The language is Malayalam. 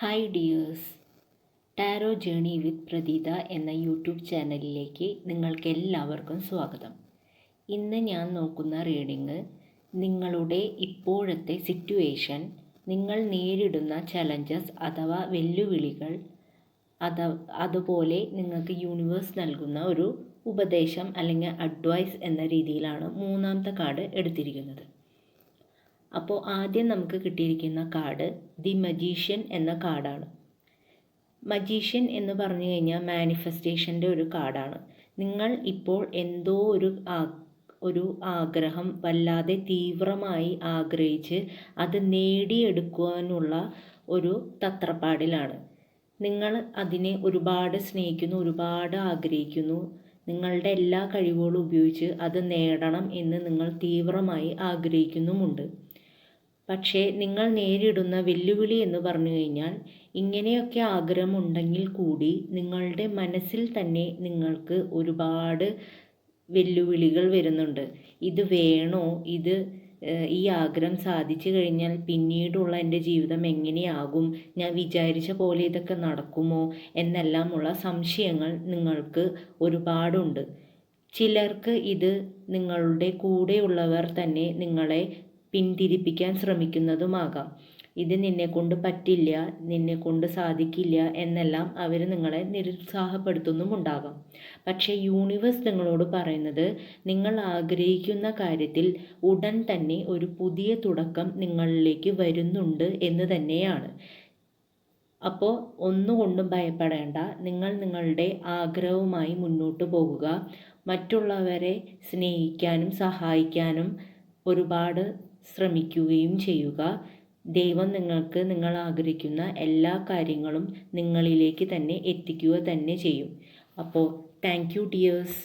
Hi dears. Tarot journey with Pratheetha എന്ന യൂട്യൂബ് ചാനലിലേക്ക് നിങ്ങൾക്ക് എല്ലാവർക്കും സ്വാഗതം. ഇന്ന് ഞാൻ നോക്കുന്ന റീഡിങ് നിങ്ങളുടെ ഇപ്പോഴത്തെ സിറ്റുവേഷൻ നിങ്ങൾ നേരിടുന്ന ചലഞ്ചസ് അഥവാ വെല്ലുവിളികൾ അത അതുപോലെ നിങ്ങൾക്ക് യൂണിവേഴ്സ് നൽകുന്ന ഒരു ഉപദേശം അല്ലെങ്കിൽ അഡ്വൈസ് എന്ന രീതിയിലാണ് മൂന്നാമത്തെ കാർഡ് എടുത്തിരിക്കുന്നത്. അപ്പോൾ ആദ്യം നമുക്ക് കിട്ടിയിരിക്കുന്ന കാർഡ് ദി മജീഷ്യൻ എന്ന കാർഡാണ്. മജീഷ്യൻ എന്ന് പറഞ്ഞു കഴിഞ്ഞാൽ മാനിഫെസ്റ്റേഷന്റെ ഒരു കാർഡാണ്. നിങ്ങൾ ഇപ്പോൾ എന്തോ ഒരു ഒരു ആഗ്രഹം വല്ലാതെ തീവ്രമായി ആഗ്രഹിച്ച് അത് നേടിയെടുക്കുവാനുള്ള ഒരു തത്രപ്പാടിലാണ്. നിങ്ങൾ അതിനെ ഒരുപാട് സ്നേഹിക്കുന്നു ഒരുപാട് ആഗ്രഹിക്കുന്നു. നിങ്ങളുടെ എല്ലാ കഴിവുകളും ഉപയോഗിച്ച് അത് നേടണം എന്ന് നിങ്ങൾ തീവ്രമായി ആഗ്രഹിക്കുന്നുമുണ്ട്. പക്ഷേ നിങ്ങൾ നേരിടുന്ന വെല്ലുവിളി എന്ന് പറഞ്ഞു കഴിഞ്ഞാൽ ഇങ്ങനെയൊക്കെ ആഗ്രഹമുണ്ടെങ്കിൽ കൂടി നിങ്ങളുടെ മനസ്സിൽ തന്നെ നിങ്ങൾക്ക് ഒരുപാട് വെല്ലുവിളികൾ വരുന്നുണ്ട്. ഇത് വേണോ? ഇത് ഈ ആഗ്രഹം സാധിച്ചു കഴിഞ്ഞാൽ പിന്നീടുള്ള എന്റെ ജീവിതം എങ്ങനെയാകും? ഞാൻ വിചാരിച്ച പോലെ ഇതൊക്കെ നടക്കുമോ? എന്നെല്ലാമുള്ള സംശയങ്ങൾ നിങ്ങൾക്ക് ഒരുപാടുണ്ട്. ചിലർക്ക് ഇത് നിങ്ങളുടെ കൂടെയുള്ളവർ തന്നെ നിങ്ങളെ പിന്തിരിപ്പിക്കാൻ ശ്രമിക്കുന്നതുമാകാം. ഇത് നിന്നെ കൊണ്ട് പറ്റില്ല നിന്നെ കൊണ്ട് സാധിക്കില്ല എന്നെല്ലാം അവർ നിങ്ങളെ നിരുത്സാഹപ്പെടുത്തുന്നുമുണ്ടാകാം. പക്ഷേ യൂണിവേഴ്സ് നിങ്ങളോട് പറയുന്നത് നിങ്ങൾ ആഗ്രഹിക്കുന്ന കാര്യത്തിൽ ഉടൻ തന്നെ ഒരു പുതിയ തുടക്കം നിങ്ങളിലേക്ക് വരുന്നുണ്ട് എന്ന് തന്നെയാണ്. അപ്പോൾ ഒന്നുകൊണ്ടും ഭയപ്പെടേണ്ട. നിങ്ങൾ നിങ്ങളുടെ ആഗ്രഹവുമായി മുന്നോട്ട് പോകുക. മറ്റുള്ളവരെ സ്നേഹിക്കാനും സഹായിക്കാനും ഒരുപാട് ശ്രമിക്കുകയും ചെയ്യുക. ദൈവം നിങ്ങൾക്ക് നിങ്ങൾ ആഗ്രഹിക്കുന്ന എല്ലാ കാര്യങ്ങളും നിങ്ങളിലേക്ക് തന്നെ എത്തിക്കുക തന്നെ ചെയ്യും. അപ്പോൾ താങ്ക് യു ഡിയേഴ്സ്